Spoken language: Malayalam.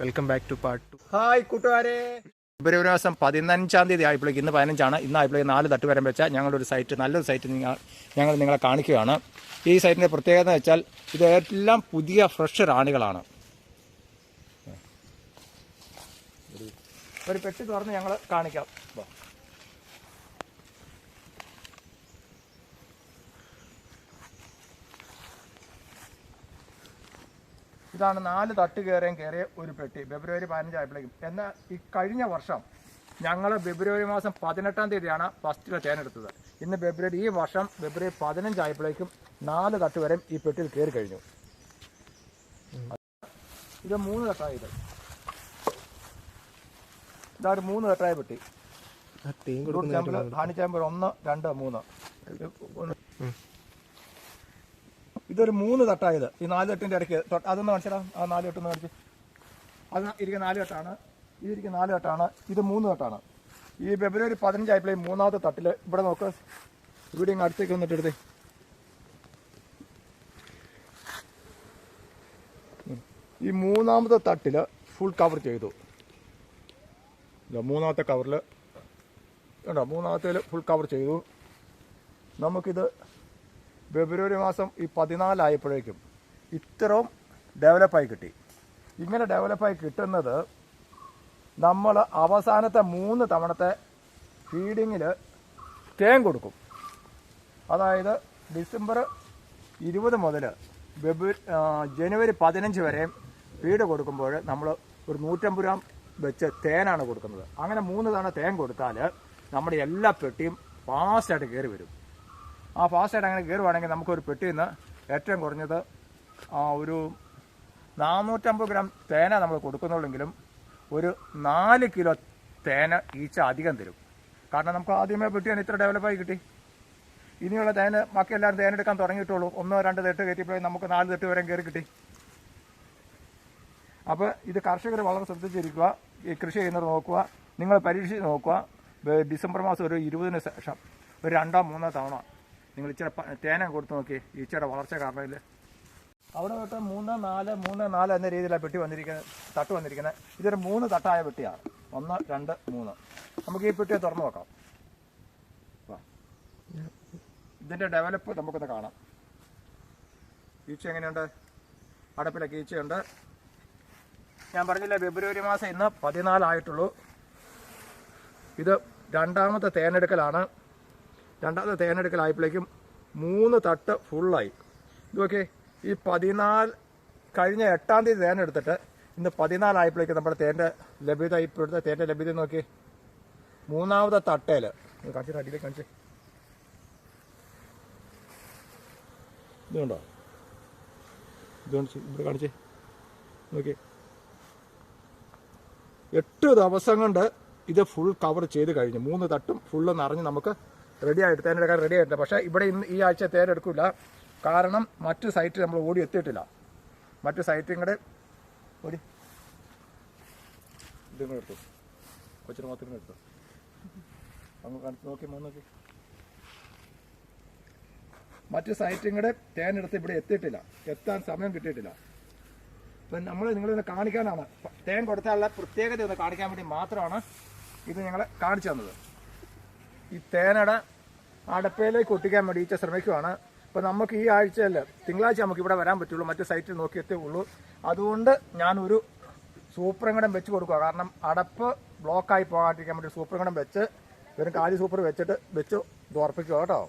Welcome back to part two hi കൂട്ടുകാരെ. ഫെബ്രുവരി മാസം പതിനഞ്ചാം തീയതി ആയപ്പോഴേക്ക് ഇന്ന് പതിനഞ്ചാണ്. ഇന്ന് ആയപ്പോഴേക്ക് നാല് തട്ട് വരം വെച്ചാൽ ഞങ്ങളുടെ ഒരു സൈറ്റ് നല്ലൊരു സൈറ്റ് നിങ്ങൾ ഞങ്ങൾ നിങ്ങളെ കാണിക്കുകയാണ്. ഈ സൈറ്റിന്റെ പ്രത്യേകത എന്ന് വെച്ചാൽ ഇതെല്ലാം പുതിയ ഫ്രഷ് റാണികളാണ്. ഒരു പെട്ടി തുറന്ന് ഞങ്ങൾ കാണിക്കാം. ഇതാണ് നാല് തട്ട് കയറിയും കയറിയ ഒരു പെട്ടി. ഫെബ്രുവരി പതിനഞ്ചായപ്പോഴേക്കും. എന്നാൽ ഈ കഴിഞ്ഞ വർഷം ഞങ്ങൾ ഫെബ്രുവരി മാസം പതിനെട്ടാം തീയതിയാണ് ഫസ്റ്റിലെ തേനെടുത്തത്. ഇന്ന് ഫെബ്രുവരി ഈ വർഷം ഫെബ്രുവരി പതിനഞ്ചായപ്പോഴേക്കും നാല് തട്ട് വരെയും ഈ പെട്ടിയിൽ കയറി കഴിഞ്ഞു. ഇത് മൂന്ന് തട്ടായ ഇത്. ഇതാ ഒരു മൂന്ന് തട്ടായ പെട്ടി. ഹാനി ചാമ്പിൾ ഒന്ന് രണ്ട് മൂന്ന്. ഇതൊരു മൂന്ന് തട്ടായത് ഈ നാല് തട്ടിന്റെ ഇടയ്ക്ക് അതൊന്ന് മനസ്സിലാവും ആ നാല് തട്ടൊന്ന് കാണിച്ച് അത് ഇരിക്കുന്ന നാല് തട്ടാണ്. ഇതിരിക്കുന്ന നാല് തട്ടാണ്. ഇത് മൂന്ന് തട്ടാണ്. ഈ ഫെബ്രുവരി പതിനഞ്ചായപ്പോഴേ മൂന്നാമത്തെ തട്ടിൽ ഇവിടെ നോക്ക്. ഇവിടെ ഇങ്ങ് അടുത്തേക്ക് വന്നിട്ട് എടുത്തേ. ഈ മൂന്നാമത്തെ തട്ടിൽ ഫുൾ കവർ ചെയ്തു. മൂന്നാമത്തെ കവറിൽ കണ്ടോ? മൂന്നാമത്തേൽ ഫുൾ കവർ ചെയ്തു. നമുക്കിത് ഫെബ്രുവരി മാസം ഈ പതിനാലായപ്പോഴേക്കും ഇത്രയും ഡെവലപ്പായി കിട്ടി. ഇങ്ങനെ ഡെവലപ്പായി കിട്ടുന്നത് നമ്മൾ അവസാനത്തെ മൂന്ന് തവണത്തെ ഫീഡിങ്ങിൽ തേൻ കൊടുക്കും. അതായത് ഡിസംബർ ഇരുപത് മുതൽ ഫെബ്രുവരി ജനുവരി പതിനഞ്ച് വരെയും ഫീഡ് കൊടുക്കുമ്പോൾ നമ്മൾ ഒരു നൂറ്റമ്പത് രൂപ വെച്ച് തേനാണ് കൊടുക്കുന്നത്. അങ്ങനെ മൂന്ന് തവണ തേൻ കൊടുത്താൽ നമ്മുടെ എല്ലാ പെട്ടിയും ഫാസ്റ്റായിട്ട് കയറി വരും. ആ ഫാസ്റ്റായിട്ട് അങ്ങനെ കയറുവാണെങ്കിൽ നമുക്കൊരു പെട്ടിയിൽ നിന്ന് ഏറ്റവും കുറഞ്ഞത് ഒരു നാനൂറ്റമ്പത് ഗ്രാം തേന നമ്മൾ കൊടുക്കുന്നുള്ളെങ്കിലും ഒരു നാല് കിലോ തേന ഈച്ച അധികം തരും. കാരണം നമുക്ക് ആദ്യമേ പെട്ടിയാണ് ഇത്ര ഡെവലപ്പായി കിട്ടി. ഇനിയുള്ള തേന് ബാക്കി എല്ലാവരും തേനെടുക്കാൻ തുടങ്ങിയിട്ടുള്ളൂ. ഒന്നോ രണ്ടോ തെട്ട് കയറ്റിയപ്പോഴേ നമുക്ക് നാല് തെട്ട് വരെ കയറി കിട്ടി. അപ്പോൾ ഇത് കർഷകർ വളരെ ശ്രദ്ധിച്ചിരിക്കുക. ഈ കൃഷി ചെയ്യുന്നത് നോക്കുക. നിങ്ങൾ പരീക്ഷിച്ച് നോക്കുക. ഡിസംബർ മാസം ഒരു ഇരുപതിന് ശേഷം ഒരു രണ്ടോ മൂന്നോ തവണ നിങ്ങൾ ഇച്ചിരി തേന കൊടുത്ത് നോക്കി. ഈച്ചയുടെ വളർച്ച കാരണമില്ല അവിടെ തൊട്ട് മൂന്ന് നാല് മൂന്ന് നാല് എന്ന രീതിയിലാണ് പെട്ടി വന്നിരിക്കുന്നത് തട്ട് വന്നിരിക്കുന്നത്. ഇതൊരു മൂന്ന് തട്ടായ പെട്ടിയാണ്. ഒന്ന് രണ്ട് മൂന്ന്. നമുക്ക് ഈ പെട്ടിയെ തുറന്നു നോക്കാം. ഇതിന്റെ ഡെവലപ്പ് നമുക്കൊന്ന് കാണാം. ഈച്ച എങ്ങനെയുണ്ട്? അടപ്പിലൊക്കെ ഈച്ചയുണ്ട്. ഞാൻ പറഞ്ഞില്ല ഫെബ്രുവരി മാസം ഇന്ന് പതിനാലായിട്ടുള്ളൂ. ഇത് രണ്ടാമത്തെ തേനെടുക്കലാണ്. രണ്ടാമത്തെ തേനെടുക്കലായപ്പോഴേക്കും മൂന്ന് തട്ട് ഫുള്ളായി ഇതൊക്കെ ഈ പതിനാല് കഴിഞ്ഞ എട്ടാം തീയതി തേനെടുത്തിട്ട് ഇന്ന് പതിനാലായപ്പോഴേക്കും നമ്മുടെ തേന്റെ ലഭ്യത ഇപ്പോഴത്തെ തേന്റെ ലഭ്യത നോക്കി മൂന്നാമത്തെ തട്ടേൽ കാണിച്ചിട്ട് അടിയിലേക്ക് കാണിച്ചേ. ഇതുണ്ടോ ഇത് കാണിച്ച് ഇവിടെ കാണിച്ചേ. നോക്കി എട്ട് ദിവസം കൊണ്ട് ഇത് ഫുൾ കവർ ചെയ്ത് കഴിഞ്ഞു. മൂന്ന് തട്ടും ഫുള്ള് നിറഞ്ഞ് നമുക്ക് റെഡി ആയിട്ട് തേനെടുക്കാൻ റെഡി ആയിട്ടില്ല. പക്ഷേ ഇവിടെ ഇന്ന് ഈ ആഴ്ച തേനെടുക്കില്ല കാരണം മറ്റു സൈറ്റ് നമ്മൾ ഓടി എത്തിയിട്ടില്ല. മറ്റു സൈറ്റും കൂടെ ഓടി. ഇതും കൂടെ എടുത്തു. കൊച്ചിന് മാത്രം എടുത്തു. അങ്ങ് കാണിച്ച് നോക്കി നോക്കി. മറ്റു സൈറ്റും കൂടെ തേനെടുത്ത് ഇവിടെ എത്തിയിട്ടില്ല. എത്താൻ സമയം കിട്ടിയിട്ടില്ല. അപ്പം നമ്മൾ നിങ്ങളിന്ന് കാണിക്കാനാണ്. തേൻ കൊടുത്താലുള്ള പ്രത്യേകത ഒന്ന് കാണിക്കാൻ വേണ്ടി മാത്രമാണ് ഇത് ഞങ്ങളെ കാണിച്ചു തന്നത്. ഈ തേനട അടപ്പയിലേക്ക് ഒട്ടിക്കാൻ വേണ്ടി ഈച്ച ശ്രമിക്കുവാണ്. അപ്പോൾ നമുക്ക് ഈ ആഴ്ചയിൽ തിങ്കളാഴ്ച നമുക്ക് ഇവിടെ വരാൻ പറ്റുള്ളൂ. മറ്റു സൈറ്റിൽ നോക്കിയത്തേ ഉള്ളൂ. അതുകൊണ്ട് ഞാനൊരു സൂപ്രങ്കടം വെച്ച് കൊടുക്കുക. കാരണം അടപ്പ് ബ്ലോക്കായി പോകാതിരിക്കാൻ വേണ്ടി സൂപ്രങ്കടം വെച്ച് വെറും കാലി സൂപ്പർ വെച്ചിട്ട് വെച്ച് തോർപ്പിക്കുക കേട്ടോ.